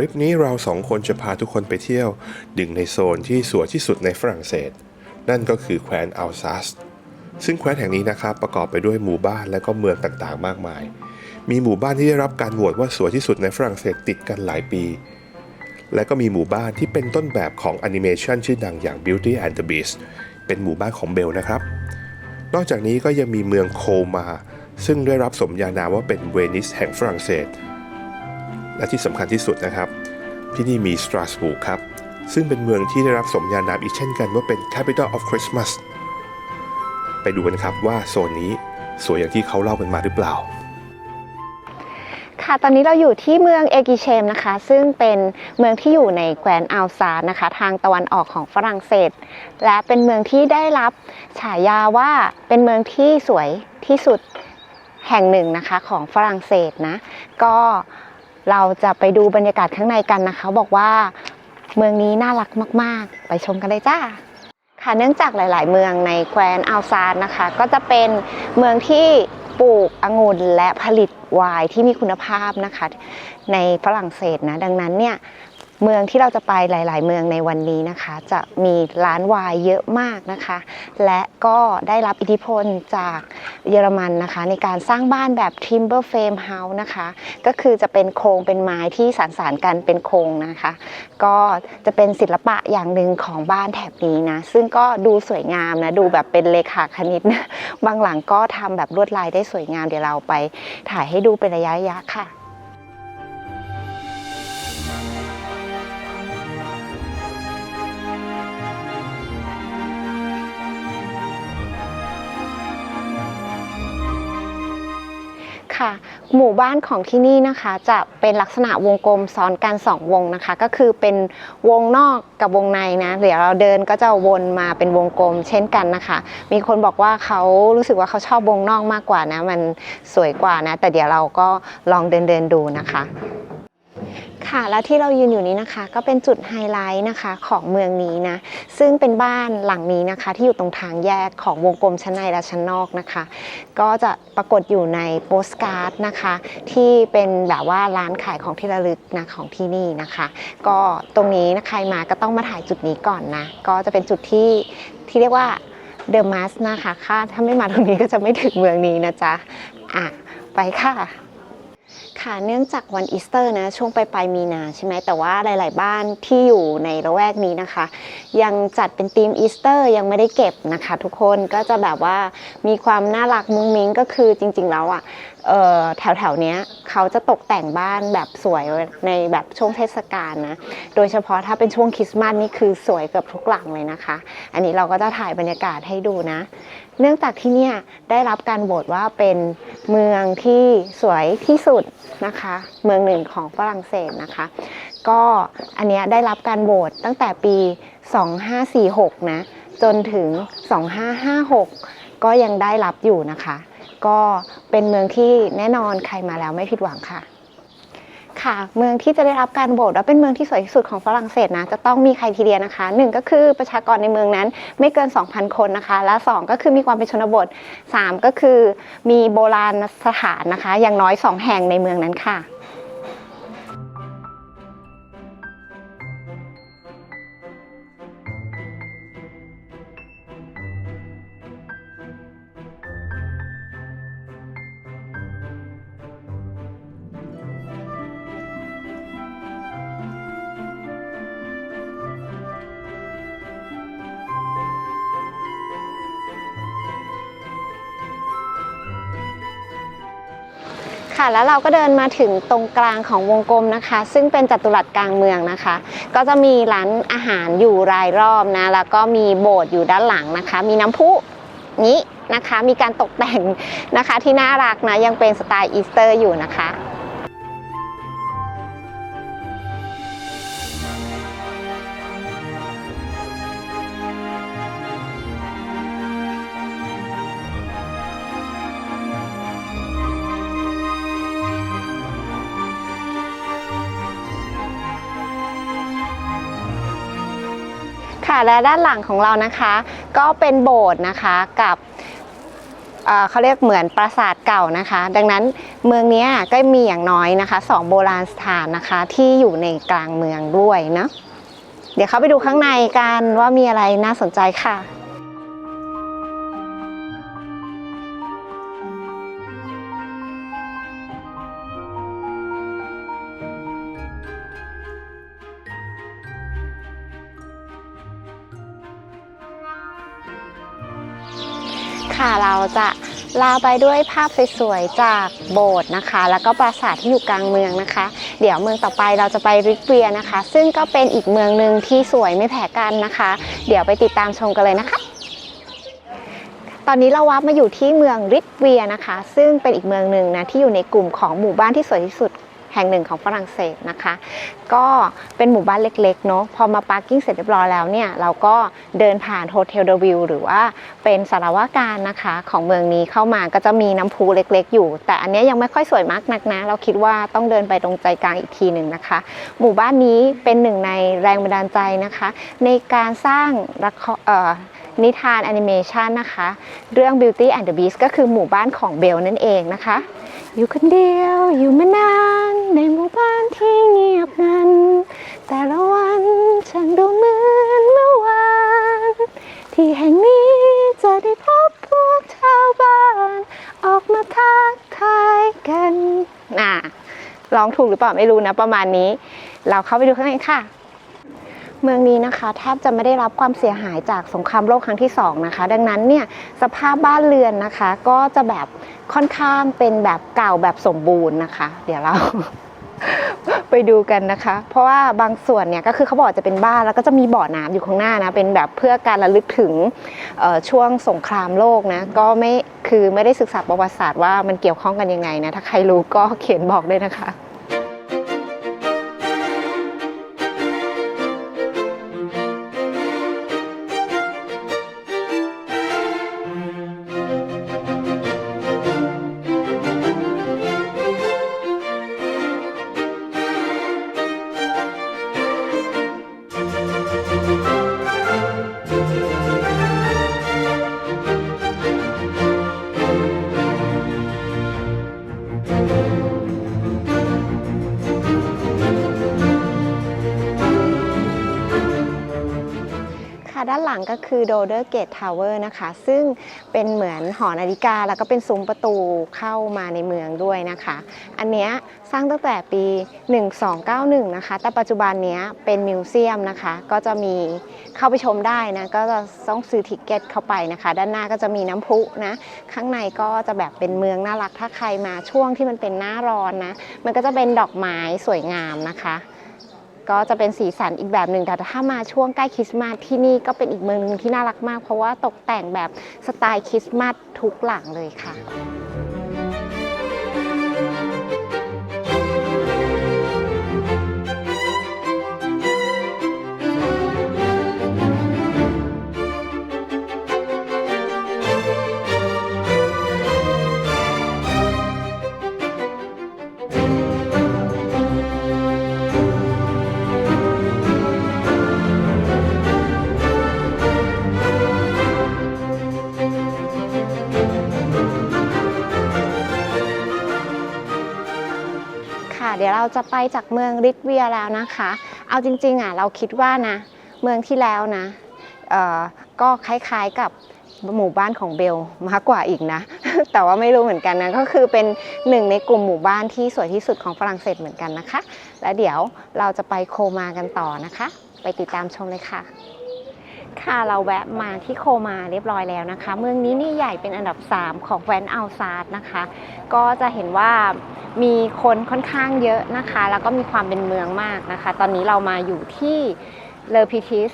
ลิปนี้เราสองคนจะพาทุกคนไปเที่ยวดึงในโซนที่สวยที่สุดในฝรั่งเศส นั่นก็คือแคว้นอัลซัส ซึ่งแคว้นแห่งนี้นะครับประกอบไปด้วยหมู่บ้านและก็เมืองต่างๆ มากมาย มีหมู่บ้านที่ได้รับการโหวตว่าสวยที่สุดในฝรั่งเศสติดกันหลายปี และก็มีหมู่บ้านที่เป็นต้นแบบของแอนิเมชันชื่อดังอย่าง Beauty and the Beast เป็นหมู่บ้านของเบลนะครับ นอกจากนี้ก็ยังมีเมืองโคมา ซึ่งได้รับสมญานามว่าเป็นเวนิสแห่งฝรั่งเศส และที่สำคัญที่สุดนะครับ ที่นี่มีสตราสบูร์กครับ ซึ่งเป็นเมืองที่ได้รับสมญานามอีกเช่นกันว่าเป็น capital of Christmas ไปดูกันครับว่าโซนนี้สวยอย่างที่เขาเล่ากันมาหรือเปล่าค่ะตอนนี้เราอยู่ที่เมืองเอกิเชมนะคะ ซึ่งเป็นเมืองที่อยู่ในแคว้นอัลซาร์นะคะ ทางตะวันออกของฝรั่งเศส และเป็นเมืองที่ได้รับฉายาว่าเป็นเมืองที่สวยที่สุดแห่งหนึ่งนะคะของฝรั่งเศสนะ ก็ เราจะไปดูบรรยากาศข้างในกันนะคะ บอกว่าเมืองนี้น่ารักมาก ๆ ไปชมกันเลยจ้าค่ะเนื่องจากหลาย ๆ เมืองในแคว้นอัลซาร์นะคะ ก็จะเป็นเมืองที่ปลูกองุ่นและผลิตไวน์ที่มีคุณภาพนะคะ ในฝรั่งเศสนะ ดังนั้นเนี่ย เมืองที่เราจะไปหลาย ๆ เมืองในวันนี้นะคะ จะมีร้านวน์เยอะมากนะคะ และก็ได้รับอิทธิพลจากเยอรมันนะคะ ในการสร้างบ้านแบบ timber frame house นะคะ ก็คือจะเป็นโครงเป็นไม้ที่สานสานๆกันเป็นโครงนะคะ ก็จะเป็นศิลปะอย่างหนึ่งของบ้านแถบนี้นะ ซึ่งก็ดูสวยงามนะ ดูแบบเป็นเลขาคณิตนะ บางหลังก็ทำแบบลวดลายได้สวยงามเดี๋ยวเราไปถ่ายให้ดูเป็นระยะระยะค่ะ ค่ะ หมู่บ้านของที่นี่นะคะจะเป็นลักษณะวงกลมซ้อนกันสองวงนะคะ ก็คือเป็นวงนอกกับวงในนะ เดี๋ยวเราเดินก็จะวนมาเป็นวงกลมเช่นกันนะคะ มีคนบอกว่าเขารู้สึกว่าเขาชอบวงนอกมากกว่านะ มันสวยกว่านะ แต่เดี๋ยวเราก็ลองเดินเดินดูนะคะ ค่ะ แล้วที่เรายืนอยู่นี้นะคะ ก็เป็นจุดไฮไลท์นะคะของเมืองนี้นะ ซึ่งเป็นบ้านหลังนี้นะคะ ที่อยู่ตรงทางแยกของวงกลมชั้นในและชั้นนอกนะคะ ก็จะปรากฏอยู่ในโปสการ์ดนะคะ ที่เป็นแบบว่าร้านขายของที่ระลึกนะของที่นี่นะคะ ก็ตรงนี้นะใครมาก็ต้องมาถ่ายจุดนี้ก่อนนะ ก็จะเป็นจุดที่ที่เรียกว่าเดอะมัสนะคะค่าถ้าไม่มาตรงนี้ก็จะไม่ถึงเมืองนี้นะจ๊ะอะไปค่ะ ค่ะเนื่องจากวันอีสเตอร์นะช่วงปลายปลายมีนาใช่ไหมแต่ว่าหลาย ๆ บ้านที่อยู่ในละแวกนี้นะคะ ยังจัดเป็นธีมอีสเตอร์ยังไม่ได้เก็บนะคะ ทุกคนก็จะแบบว่ามีความน่ารักมุ้งมิ้งก็คือจริง ๆ แล้วอะเอ่อแถวแถวๆเนี้ยเขาจะตกแต่งบ้านแบบสวยในแบบช่วงเทศกาลนะ โดยเฉพาะถ้าเป็นช่วงคริสต์มาสนี่คือสวยเกือบทุกหลังเลยนะคะ อันนี้เราก็จะถ่ายบรรยากาศให้ดูนะ เนื่องจากที่เนี่ยได้รับการโหวตว่าเป็นเมืองที่สวยที่สุด นะคะ เมืองหนึ่งของฝรั่งเศสนะคะ ก็อันเนี้ยได้รับการโหวตตั้งแต่ปี 2546 นะ จนถึง 2556 ก็ยังได้รับอยู่นะคะ ก็เป็นเมืองที่แน่นอนใครมาแล้วไม่ผิดหวังค่ะ ค่ะ เมืองที่จะได้รับการโหวตว่าเป็นเมืองที่สวยที่สุดของฝรั่งเศสนะ จะต้องมีใครทีเดียนะคะหนึ่งก็คือประชากรในเมืองนั้นไม่เกิน 2,000 คนนะคะ และสองก็คือมีความเป็นชนบทสามก็คือมีโบราณสถานนะคะ อย่างน้อยสองแห่งในเมืองนั้นค่ะ ค่ะ แล้วเราก็เดินมาถึงตรงกลางของวงกลมนะคะ ซึ่งเป็นจัตุรัสกลางเมืองนะคะ ก็จะมีร้านอาหารอยู่รายรอบนะ แล้วก็มีโบสถ์อยู่ด้านหลังนะคะ มีน้ำพุนี้นะคะ มีการตกแต่งนะคะที่น่ารักนะ ยังเป็นสไตล์อีสเตอร์อยู่นะคะ และด้านหลังของเรานะคะ ก็เป็นโบสถ์นะคะกับเขาเรียกเหมือนปราสาทเก่านะคะ ดังนั้นเมืองนี้ก็มีอย่างน้อยนะคะสองโบราณสถานนะคะที่อยู่ในกลางเมืองด้วยเนาะเดี๋ยวเข้าไปดูข้างในกันว่ามีอะไรน่าสนใจค่ะ ลาไปด้วยภาพสวยๆจากโบสถ์นะคะ แล้วก็ปราสาทที่อยู่กลางเมืองนะคะ เดี๋ยวเมืองต่อไปเราจะไปริกเวียนะคะ ซึ่งก็เป็นอีกเมืองหนึ่งที่สวยไม่แพ้กันนะคะ เดี๋ยวไปติดตามชมกันเลยนะคะ ตอนนี้เราวับมาอยู่ที่เมืองริกเวียนะคะ ซึ่งเป็นอีกเมืองหนึ่งนะที่อยู่ในกลุ่มของหมู่บ้านที่สวยที่สุด ห่งหนึ่งของฝรั่งเศสนะคะ ก็เป็นหมู่บ้านเล็กๆเนาะพอมาปาร์กิ้งเสร็จเรียบร้อยแล้วเนี่ยเราก็เดินผ่านโฮเทลเดวิลหรือว่าเป็นสารวาการนะคะของเมืองนี้เข้ามาก็จะมีน้ำพุเล็กๆ อยู่ แต่อันนี้ยังไม่ค่อยสวยมากนักนะ เราคิดว่าต้องเดินไปตรงใจกลางอีกทีหนึ่งนะคะ หมู่บ้านนี้เป็นหนึ่งในแรงบันดาลใจนะคะ ในการสร้างละครนิทานแอนิเมชันนะคะ เรื่อง Beauty and the Beast ก็คือหมู่บ้านของเบลนั่นเองนะคะ อยู่คนเดียวอยู่มานานในหมู่บ้านที่เงียบงันแต่ละวันฉันดูเหมือนเมื่อวาน ที่แห่งนี้จะได้พบพวกชาวบ้าน ออกมาทักทายกันน่ะร้องถูกหรือเปล่าไม่รู้นะประมาณนี้ เราเข้าไปดูข้างในค่ะ เมืองนี้นะคะแทบจะไม่ได้รับความเสียหายจากสงครามโลกครั้งที่สองนะคะ ดังนั้นเนี่ยสภาพบ้านเรือนนะคะ ก็จะแบบค่อนข้างเป็นแบบเก่าแบบสมบูรณ์นะคะ เดี๋ยวเราไปดูกันนะคะ เพราะว่าบางส่วนเนี่ยก็คือเขาบอกจะเป็นบ้านแล้วก็จะมีบ่อน้ำอยู่ข้างหน้านะเป็นแบบเพื่อการระลึกถึงช่วงสงครามโลกนะก็ไม่คือไม่ได้ศึกษาประวัติศาสตร์ว่ามันเกี่ยวข้องกันยังไงนะถ้าใครรู้ก็เขียนบอกด้วยนะคะ ด้านหลังก็คือ d o d e r Gate Tower นะคะ ซึ่งเป็นเหมือนหอนาฬิกา แล้วก็เป็นซุ้มประตูเข้ามาในเมืองด้วยนะคะ อันเนี้ยสร้างตั้งแต่ปี 1291 นะคะ แต่ปัจจุบันเนี้ยเป็นมิวเซียมนะคะ ก็จะมีเข้าไปชมได้นะ ก็จะต้องซื้อทิกเก็ตเข้าไปนะคะ ด้านหน้าก็จะมีน้ำพุนะ ข้างในก็จะแบบเป็นเมืองน่ารัก ถ้าใครมาช่วงที่มันเป็นหน้าร้อนนะ มันก็จะเป็นดอกไม้สวยงามนะคะ ก็จะเป็นสีสันอีกแบบหนึ่งแต่ถ้ามาช่วงใกล้คริสต์มาสที่นี่ก็เป็นอีกเมืองหนึ่งที่น่ารักมาก เพราะว่าตกแต่งแบบสไตล์คริสต์มาสทุกหลังเลยค่ะ จะไปจากเมืองริทเวียแล้วนะคะ เอาจริงๆอะเราคิดว่านะเมืองที่แล้วนะก็คล้ายๆกับหมู่บ้านของเบลมากกว่าอีกนะ แต่ว่าไม่รู้เหมือนกันนะก็คือเป็นหนึ่งในกลุ่มหมู่บ้านที่สวยที่สุดของฝรั่งเศสเหมือนกันนะคะ และเดี๋ยวเราจะไปโคมากันต่อนะคะ ไปติดตามชมเลยค่ะ ค่ะ เราแวะมาที่โคมาเรียบร้อยแล้วนะคะ เมืองนี้นี่ใหญ่เป็นอันดับ 3 ของแวนอัลซาร์ดนะคะ ก็จะเห็นว่ามีคนค่อนข้างเยอะนะคะ แล้วก็มีความเป็นเมืองมากนะคะ ตอนนี้เรามาอยู่ที่เลอพิทิส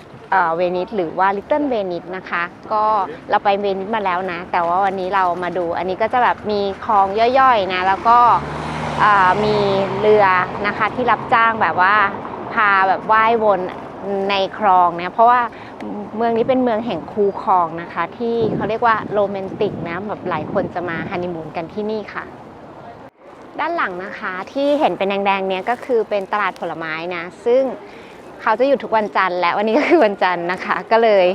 เวนิสหรือว่าลิตเติ้ลเวนิสนะคะ ก็เราไปเวนิสมาแล้วนะ แต่ว่าวันนี้เรามาดูอันนี้ก็จะแบบมีคลองย่อยๆนะ แล้วก็มีเรือนะคะที่รับจ้างแบบว่าพาแบบว่ายวน ในคลองเนี่ยเพราะว่าเมืองนี้เป็นเมืองแห่งคูคลองนะคะ ที่เขาเรียกว่าโรแมนติกนะแบบหลายคนจะมาฮันนีมูนกันที่นี่ค่ะ ด้านหลังนะคะที่เห็นเป็นแดงๆเนี้ยก็คือเป็นตลาดผลไม้นะ ซึ่งเขาจะอยู่ทุกวันจันทร์และวันนี้ก็คือวันจันทร์นะคะ ก็เลย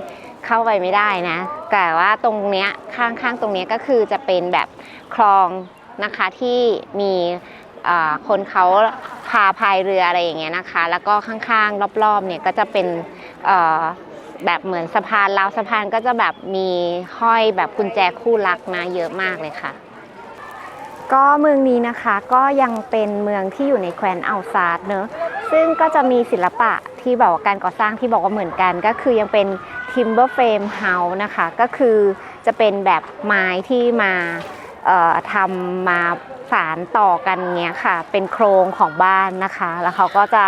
เข้าไปไม่ได้นะ แต่ว่าตรงเนี้ยข้างๆตรงเนี้ยก็คือจะเป็นแบบคลองนะคะที่มี คนเขาพาพายเรืออะไรอย่างเงี้ยนะคะ แล้วก็ข้างๆรอบๆเนี่ยก็จะเป็นแบบเหมือนสะพานราวสะพานก็จะแบบมีห้อยแบบกุญแจคู่รักนะเยอะมากเลยค่ะ ก็เมืองนี้นะคะก็ยังเป็นเมืองที่อยู่ในแคว้นอัลซาร์เนอะซึ่งก็จะมีศิลปะที่บอกว่าการก่อสร้างที่บอกว่าเหมือนกัน ก็คือยังเป็น timber frame house นะคะ ก็คือจะเป็นแบบไม้ที่มาทำมา สารต่อกันเงี้ยค่ะ เป็นโครงของบ้านนะคะ แล้วเขาก็จะ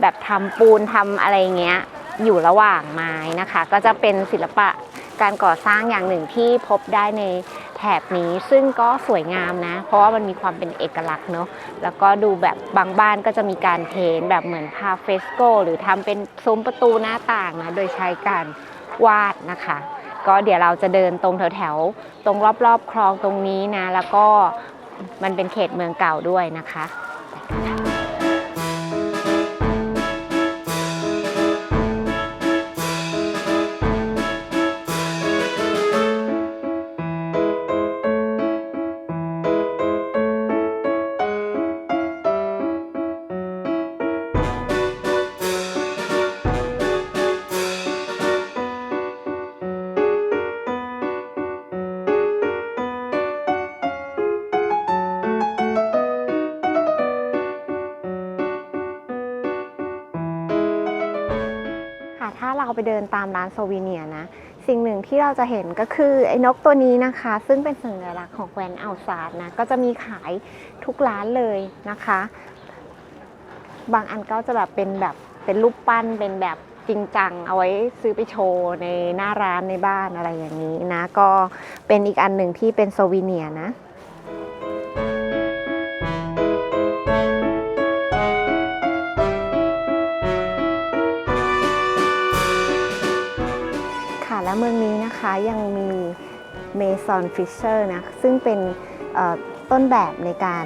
แบบทำปูนทำอะไรเงี้ยอยู่ระหว่างไม้นะคะ ก็จะเป็นศิลปะการก่อสร้างอย่างหนึ่งที่พบได้ในแถบนี้ ซึ่งก็สวยงามนะ เพราะว่ามันมีความเป็นเอกลักษณ์เนอะแล้วก็ดูแบบบางบ้านก็จะมีการเทนแบบเหมือนพาเฟสโก หรือทำเป็นซุ้มประตูหน้าต่างนะ โดยใช้การวาดนะคะ ก็เดี๋ยวเราจะเดินตรงแถวๆ ตรงรอบๆ คลองตรงนี้นะ แล้วก็ มันเป็นเขตเมืองเก่าด้วยนะคะามร้านโซวีเนียนะ สิ่งหนึ่งที่เราจะเห็นก็คือไอ้นกตัวนี้นะคะ ซึ่งเป็นสัญลักษณ์ของแคว้นอัลซาร์นะ ก็จะมีขายทุกร้านเลยนะคะ บางอันก็จะแบบเป็นแบบเป็นรูปปั้นเป็นแบบจริงจังเอาไว้ซื้อไปโชว์ในหน้าร้านในบ้านอะไรอย่างนี้นะ ก็เป็นอีกอันหนึ่งที่เป็นโซวีเนียนะ มืองนี้นะคะยังมีเมซอนฟิชเชอร์นะซึ่งเป็นต้นแบบในการ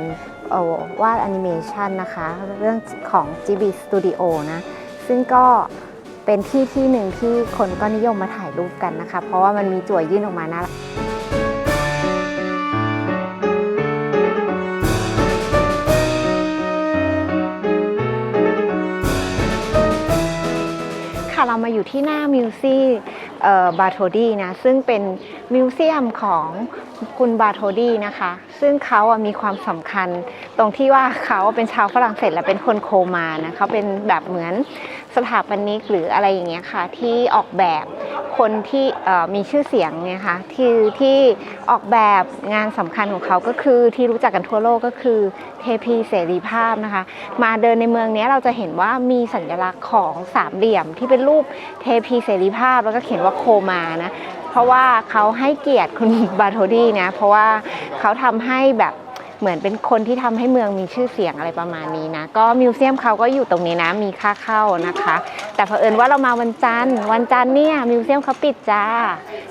วาดแอนิเมชันนะคะ เรื่องของ GB Studio นะ ซึ่งก็เป็นที่ที่หนึ่งที่คนก็นิยมมาถ่ายรูปกันนะคะ เพราะว่ามันมีจั่วยื่นออกมาน่ารัก เรามาอยู่ที่หน้ามิวซี่บาโทดีนะซึ่งเป็นมิวเซียมของคุณบาโทดีนะคะ ซึ่งเขาอะมีความสำคัญตรงที่ว่าเขาเป็นชาวฝรั่งเศสและเป็นคนโคมานะเขาเป็นแบบเหมือน สถาปนิกหรืออะไรอย่างเงี้ยค่ะที่ออกแบบคนที่มีชื่อเสียงเนี่ยค่ะที่ที่ออกแบบงานสำคัญของเขาก็คือที่รู้จักกันทั่วโลกก็คือเทพีเสรีภาพนะคะ มาเดินในเมืองนี้เราจะเห็นว่ามีสัญลักษณ์ของสามเหลี่ยมที่เป็นรูปเทพีเสรีภาพแล้วก็เขียนว่าโคมานะเพราะว่าเขาให้เกียรติคุณบาโทดีนะเพราะว่าเขาทำให้แบบ เหมือนเป็นคนที่ทำให้เมืองมีชื่อเสียงอะไรประมาณนี้นะ ก็มิวเซียมเขาก็อยู่ตรงนี้นะ มีค่าเข้านะคะ แต่เผอิญว่าเรามาวันจันทร์ วันจันทร์เนี่ยมิวเซียมเขาปิดจ้า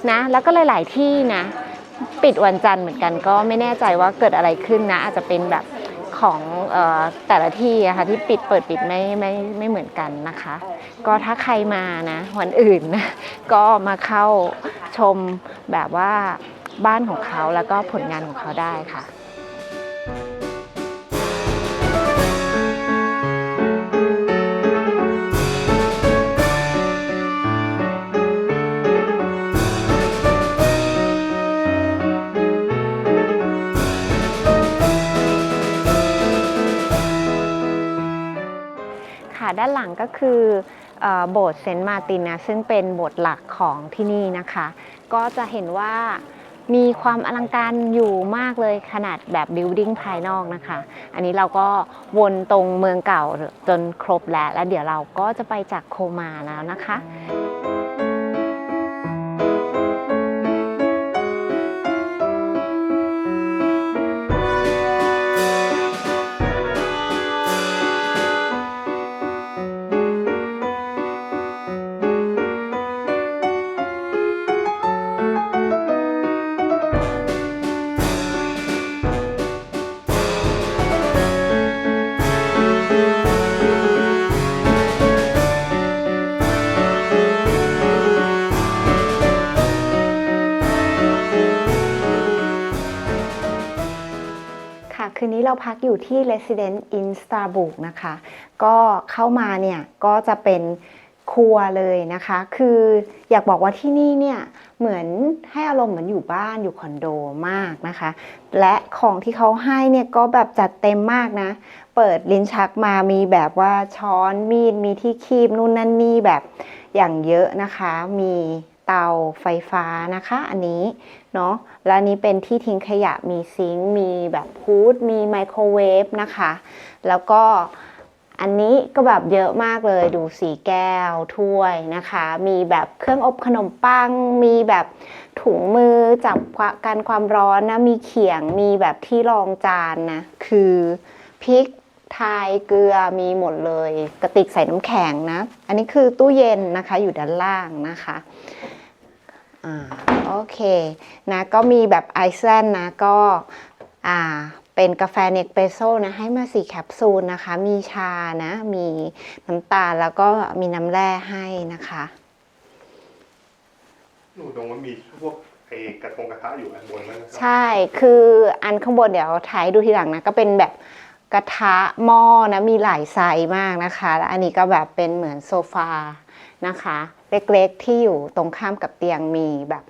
นะ แล้วก็หลาย ๆ ที่นะ ปิดวันจันทร์เหมือนกัน ก็ไม่แน่ใจว่าเกิดอะไรขึ้นนะ อาจจะเป็นแบบของออแต่ละที่ะค่ะที่ปิดเปิดปิดไม่ไม่ไม่เหมือนกันนะคะ ก็ถ้าใครมานะวันอื่นนะก็มาเข้าชมแบบว่าบ้านของเขาแล้วก็ผลงานของเขาได้ค่ะ ค่ะด้านหลังก็คือโบสถ์เซนต์มาตินนะซึ่งเป็นโบสถ์หลักของที่นี่นะคะ ก็จะเห็นว่ามีความอลังการอยู่มากเลยขนาดแบบบิวดิ้งภายนอกนะคะ อันนี้เราก็วนตรงเมืองเก่าจนครบแล้ว แล้วเดี๋ยวเราก็จะไปจากโคมาแล้วนะคะ พักอยู่ที่ Resident Inn Starbuck นะคะ ก็เข้ามาเนี่ยก็จะเป็นครัวเลยนะคะ คืออยากบอกว่าที่นี่เนี่ยเหมือนให้อารมณ์เหมือนอยู่บ้านอยู่คอนโดมากนะคะ และของที่เขาให้เนี่ยก็แบบจัดเต็มมากนะ เปิดลิ้นชักมามีแบบว่าช้อนมีดมีที่คีบนู่นนั่นนี่แบบอย่างเยอะนะคะ มีเตาไฟฟ้านะคะ อันนี้ เนาะและอันนี้เป็นที่ทิ้งขยะมีซิงค์มีแบบฮูดมีไมโครเวฟนะคะ แล้วก็อันนี้ก็แบบเยอะมากเลยดูสีแก้วถ้วยนะคะ มีแบบเครื่องอบขนมปัง มีแบบถุงมือจับกันความร้อนนะ มีเขียงมีแบบที่รองจานนะ คือพริกไทยเกลือมีหมดเลย กระติกใส่น้ำแข็งนะ อันนี้คือตู้เย็นนะคะอยู่ด้านล่างนะคะ อ่าโอเคนะก็มีแบบไอซ์แลนด์นะก็อ่าเป็นกาแฟเนกเปโซนะให้มาสี่แคปซูลนะคะ มีชานะ มีน้ำตาลแล้วก็มีน้ำแร่ให้นะคะหนูตรงมันมีพวกไอ้กระทงกระทะอยู่อันบนนั่นนะครัใช่คืออันข้างบนเดี๋ยวถ่ายให้ดูทีหลังนะ ก็เป็นแบบกระทะหม้อนะ มีหลายไซส์มากนะคะ แล้วอันนี้ก็แบบเป็นเหมือนโซฟานะคะ เล็กๆ ที่อยู่ตรงข้ามกับเตียงมีแบบ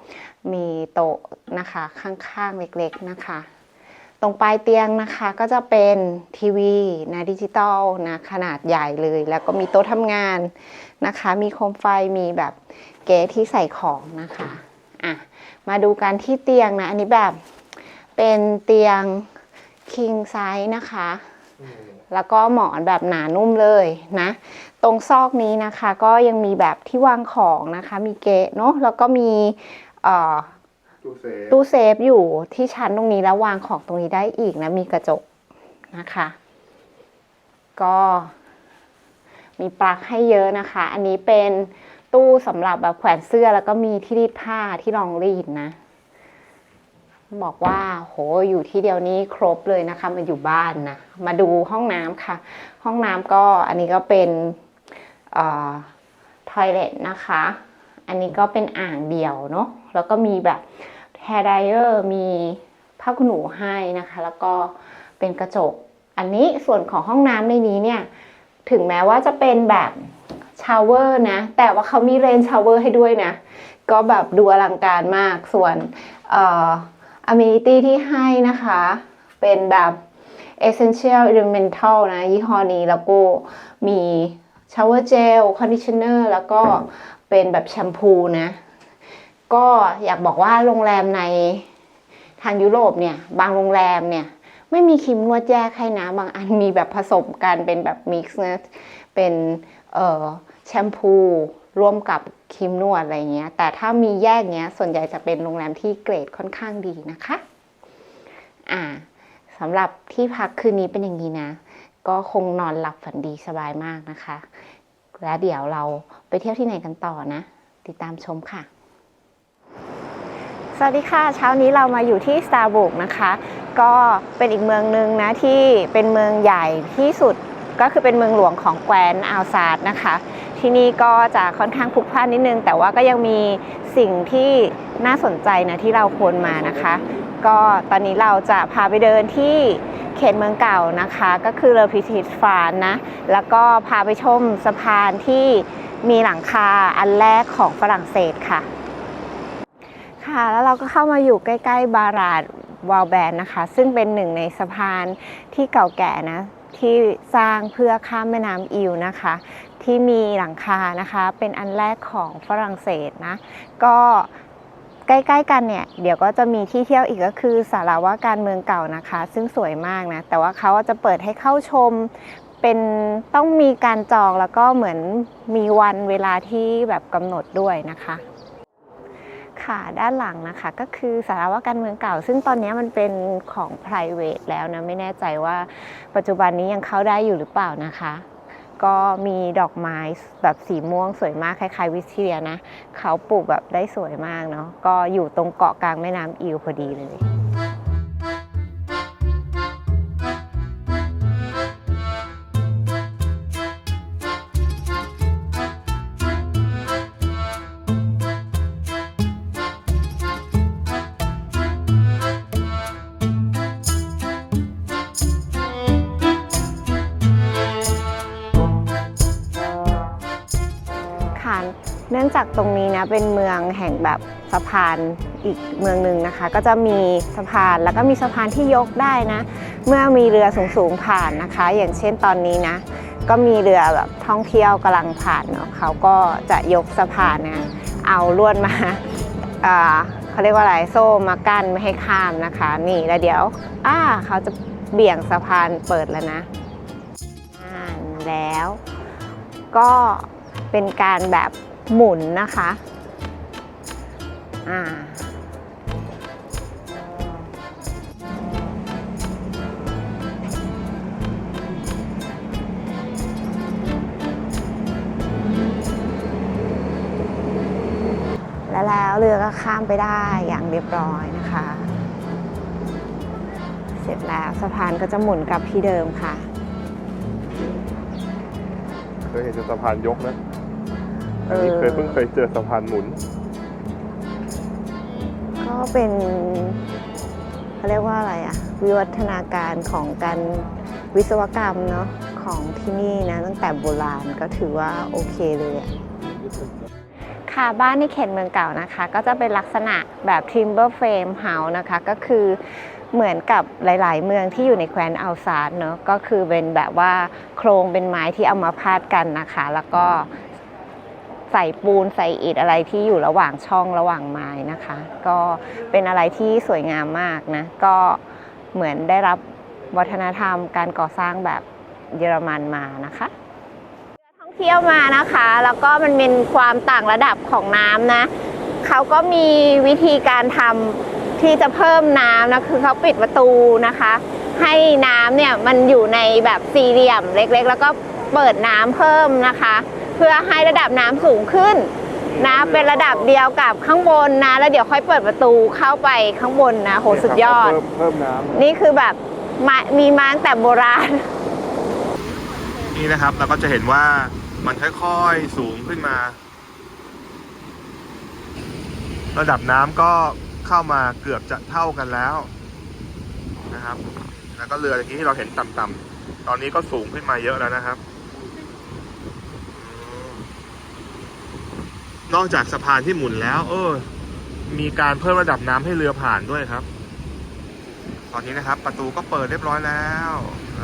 มีโต๊ะนะคะข้างๆเล็กๆนะคะ ตรงปลายเตียงนะคะก็จะเป็นทีวีนะดิจิตอลนะขนาดใหญ่เลย แล้วก็มีโต๊ะทำงานนะคะ มีโคมไฟมีแบบเก๊ที่ใส่ของนะคะอะมาดูกันที่เตียงนะ อันนี้แบบเป็นเตียง king size นะคะ แล้วก็หมอนแบบหนานุ่มเลยนะ ตรงซอกนี้นะคะก็ยังมีแบบที่วางของนะคะ มีเกะเนาะแล้วก็มีเอ่อตู้เซฟตู้เซฟอยู่ที่ชั้นตรงนี้แล้ววางของตรงนี้ได้อีกนะ มีกระจกนะคะ ก็มีปลั๊กให้เยอะนะคะ อันนี้เป็นตู้สำหรับแบบแขวนเสื้อแล้วก็มีที่รีดผ้าที่รองรีดนะ บอกว่าโหอยู่ที่เดียวนี้ครบเลยนะคะมาอยู่บ้านนะมาดูห้องน้ำค่ะ ห้องน้ำก็อันนี้ก็เป็นเอ่อทอยเลทนะคะ อันนี้ก็เป็นอ่างเดี่ยวเนาะแล้วก็มีแบบแฮร์ไดเออร์มีผ้าขนหนูให้นะคะ แล้วก็เป็นกระจก อันนี้ส่วนของห้องน้ำในนี้เนี่ย ถึงแม้ว่าจะเป็นแบบชาวเวอร์นะ แต่ว่าเขามีเรนชาวเวอร์ให้ด้วยนะ ก็แบบดูอลังการมากส่วนเอ่อ amenity ที่ให้นะคะ เป็นแบบ essential elemental นะ ยี่ห้อนี้แล้วก็มี shower gel conditioner แล้วก็เป็นแบบแชมพูนะ ก็อยากบอกว่าโรงแรมในทางยุโรปเนี่ย บางโรงแรมเนี่ย ไม่มีครีมนวดแยกให้นะ บางอันมีแบบผสมกันเป็นแบบมิกซ์นะ เป็นเอ่อแชมพู ร่วมกับครีมนวดอะไรเงี้ย แต่ถ้ามีแยกเนี้ย ส่วนใหญ่จะเป็นโรงแรมที่เกรดค่อนข้างดีนะคะ อ่าสำหรับที่พักคืนนี้เป็นอย่างนี้นะ ก็คงนอนหลับฝันดีสบายมากนะคะ แล้วเดี๋ยวเราไปเที่ยวที่ไหนกันต่อนะ ติดตามชมค่ะ สวัสดีค่ะ เช้านี้เรามาอยู่ที่ Starbucks นะคะ ก็เป็นอีกเมืองหนึ่งนะที่เป็นเมืองใหญ่ที่สุดก็คือเป็นเมืองหลวงของแคว้นอัลซาร์นะคะ ที่นี่ก็จะค่อนข้างพลุกพล่านนิดนึง แต่ว่าก็ยังมีสิ่งที่น่าสนใจนะที่เราควรมานะคะ ก็ตอนนี้เราจะพาไปเดินที่เขตเมืองเก่านะคะ ก็คือเลอพิทิสฟานนะ แล้วก็พาไปชมสะพานที่มีหลังคาอันแรกของฝรั่งเศสค่ะ ค่ะแล้วเราก็เข้ามาอยู่ใกล้ ๆ บาราดวาลแบนนะคะ ซึ่งเป็นหนึ่งในสะพานที่เก่าแก่นะที่สร้างเพื่อข้ามแม่น้ำอิวนะคะ ที่มีหลังคานะคะ เป็นอันแรกของฝรั่งเศสนะ ก็ใกล้ๆกันเนี่ย เดี๋ยวก็จะมีที่เที่ยวอีกก็คือสาราว่าการเมืองเก่านะคะ ซึ่งสวยมากนะ แต่ว่าเขาจะเปิดให้เข้าชมเป็นต้องมีการจองแล้วก็เหมือนมีวันเวลาที่แบบกำหนดด้วยนะคะค่ะด้านหลังนะคะก็คือสาราว่าการเมืองเก่า ซึ่งตอนนี้มันเป็นของ p r i v a t e แล้วนะ ไม่แน่ใจว่าปัจจุบันนี้ยังเข้าได้อยู่หรือเปล่านะคะ ก็มีดอกไม้แบบสีม่วงสวยมากคล้ายๆ วิสเทียนะ เขาปลูกแบบได้สวยมากเนาะก็อยู่ตรงเกาะกลางแม่น้ำอิวพอดีเลย เนื่องจากตรงนี้นะเป็นเมืองแห่งแบบสะพานอีกเมืองหนึ่งนะคะ ก็จะมีสะพานแล้วก็มีสะพานที่ยกได้นะ เมื่อมีเรือสูงๆผ่านนะคะ อย่างเช่นตอนนี้นะ ก็มีเรือแบบท่องเที่ยวกำลังผ่านเนาะเขาก็จะยกสะพานนะเอาลวดมาเขาเรียกว่าอะไรโซ่มากั้นไม่ให้ข้ามนะคะ นี่แล้วเดี๋ยวอ่าเขาจะเบี่ยงสะพานเปิดแล้วนะอ่านแล้วก็ เป็นการแบบหมุนนะคะอ่าและแล้วเรือก็ข้ามไปได้อย่างเรียบร้อยนะคะ เสร็จแล้วสะพานก็จะหมุนกลับที่เดิมค่ะ เคยเห็นสะพานยกนะ เออเคยเพิ่งเคยเจอสะพานหมุน ก็เป็นเขาเรียกว่าอะไรอะวิวัฒนาการของการวิศวกรรมเนาะของที่นี่นะตั้งแต่โบราณก็ถือว่าโอเคเลยอะค่ะบ้านในเขตเมืองเก่านะคะ ก็จะเป็นลักษณะแบบ timber frame house นะคะก็คือเหมือนกับหลาย ๆ เมืองที่อยู่ในแคว้นอัลซาร์เนาะก็คือเป็นแบบว่าโครงเป็นไม้ที่เอามาพาดกันนะคะ แล้วก็ ใส่ปูนใส่อิฐอะไรที่อยู่ระหว่างช่องระหว่างไม้นะคะ ก็เป็นอะไรที่สวยงามมากนะ ก็เหมือนได้รับวัฒนธรรมการก่อสร้างแบบเยอรมันมานะคะท่องเที่ยวมานะคะ แล้วก็มันเป็นความต่างระดับของน้ำนะเขาก็มีวิธีการทำที่จะเพิ่มน้ำนะคือเขาปิดประตูนะคะ ให้น้ำเนี่ยมันอยู่ในแบบสี่เหลี่ยมเล็กๆ แล้วก็เปิดน้ำเพิ่มนะคะ เพื่อให้ระดับน้ำสูงขึ้นนะเป็นระดับเดียวกับข้างบนนะ แล้วเดี๋ยวค่อยเปิดประตูเข้าไปข้างบนนะโหสุดยอด เพิ่มเพิ่มน้นี่คือแบบมามีมาตั้งแต่โบราณำนี่นะครับเราก็จะเห็นว่ามันค่อยๆสูงขึ้นมา ระดับน้ำก็เข้ามาเกือบจะเท่ากันแล้วนะครับ แล้วก็เรือตะกี้ที่เราเห็นต่ำๆตอนนี้ก็สูงขึ้นมาเยอะแล้วนะครับอืม นอกจากสะพานที่หมุนแล้ว เออ มีการเพิ่มระดับน้ำให้เรือผ่านด้วยครับ ตอนนี้นะครับ ประตูก็เปิดเรียบร้อยแล้วอ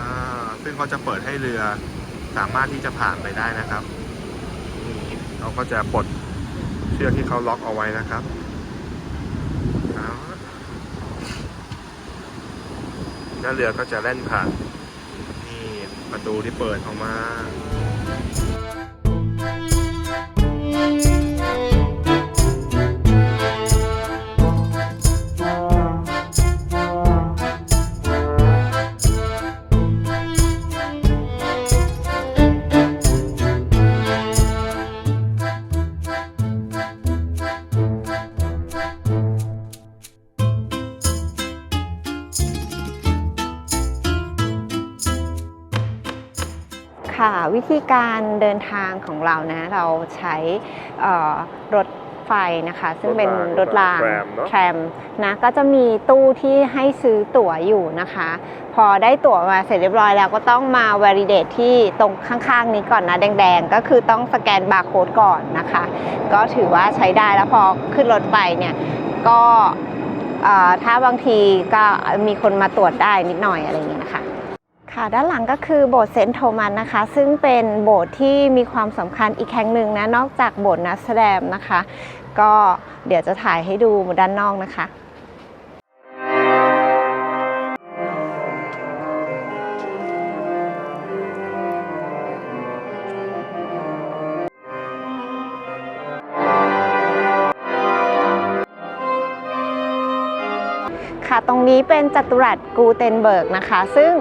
ซึ่งเขาจะเปิดให้เรือสามารถที่จะผ่านไปได้นะครับนี่เราก็จะปลดเชือกที่เขาล็อกเอาไว้นะครับแล้วเรือก็จะแล่นผ่านนี่ประตูที่เปิดออกมา ค่ะ วิธีการเดินทางของเรานะ เราใช้เอ่อรถไฟนะคะ ซึ่งเป็นรรถถรารางง tram เนอะแทรมนะก็จะมีตู้ที่ให้ซื้อตั๋วอยู่นะคะ พอได้ตั๋วมาเสร็จเรียบร้อยแล้วก็ต้องมา validate ที่ตรงข้างๆ นี้ก่อนนะ แดงๆ ก็คือต้องสแกนบาร์โค้ดก่อนนะคะ ก็ถือว่าใช้ได้แล้วพอขึ้นรถไปเนี่ยก็เอ่อถ้าบางทีก็มีคนมาตรวจได้นิดหน่อยอะไรอย่างเงี้ยนะคะ ค่ะด้านหลังก็คือโบสถ์เซนต์โทมัสนะคะ ซึ่งเป็นโบสถ์ที่มีความสำคัญอีกแห่งหนึ่งนะนอกจากโบสถ์นัสแดมนะคะ ก็เดี๋ยวจะถ่ายให้ดูด้านนอกนะคะค่ะตรงนี้เป็นจัตุรัสกูเทนเบิร์กนะคะ ซึ่ง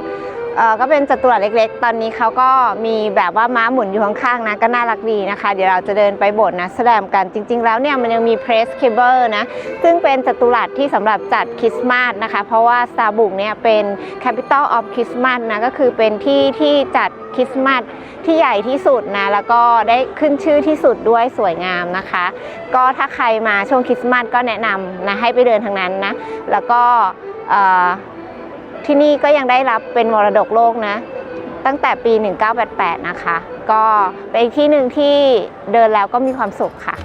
ก็เป็นจัตุรัสเล็กๆ ตอนนี้เขาก็มีแบบว่าม้าหมุนอยู่ข้างๆนะก็น่ารักดีนะคะ เดี๋ยวเราจะเดินไปโบสถ์นะแสดงกันจริง ๆ แล้วเนี่ยมันยังมีเพรสเคเบิลนะ ซึ่งเป็นจัตุรัสที่สำหรับจัดคริสต์มาสนะคะ เพราะว่าซาบุกเนี่ยเป็น capital of Christmas นะก็คือเป็นที่ที่จัดคริสต์มาสที่ใหญ่ที่สุดนะ แล้วก็ได้ขึ้นชื่อที่สุดด้วยสวยงามนะคะ ก็ถ้าใครมาช่วงคริสต์มาสก็แนะนำนะให้ไปเดินทางนั้นนะ แล้วก็ ที่นี่ก็ยังได้รับเป็นมรดกโลกนะ ตั้งแต่ปี 1988 นะคะ ก็เป็นที่หนึ่งที่เดินแล้วก็มีความสุขค่ะ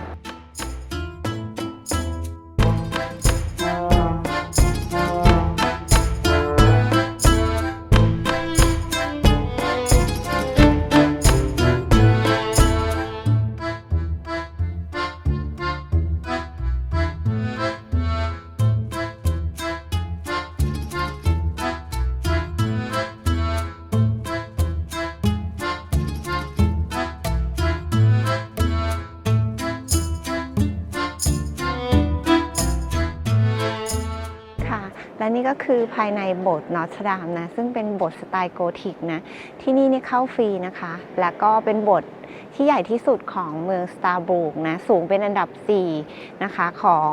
คือภายในโบสถ์นอสดามนะ ซึ่งเป็นโบสถ์สไตล์โกธิกนะ ที่นี่เนี่ยเข้าฟรีนะคะ แล้วก็เป็นโบสถ์ที่ใหญ่ที่สุดของเมืองสตาร์บูกนะ สูงเป็นอันดับ 4 นะคะ ของ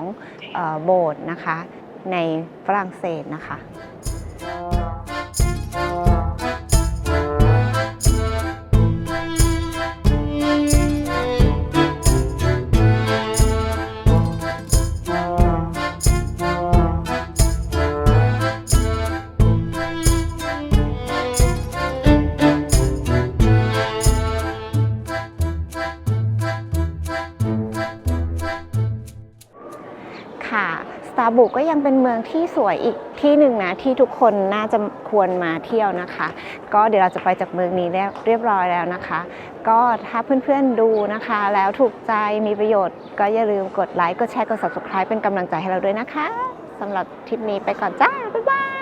ออโบสถ์นะคะ ในฝรั่งเศสนะคะ บุกก็ยังเป็นเมืองที่สวยอีกที่หนึ่งนะที่ทุกคนน่าจะควรมาเที่ยวนะคะ ก็เดี๋ยวเราจะไปจากเมืองนี้แล้วเรียบร้อยแล้วนะคะ ก็ถ้าเพื่อนๆดูนะคะ แล้วถูกใจมีประโยชน์ ก็อย่าลืมกดไลค์กดแชร์กด subscribe เป็นกำลังใจให้เราด้วยนะคะสำหรับทริปนี้ไปก่อนจ้า บ๊ายบาย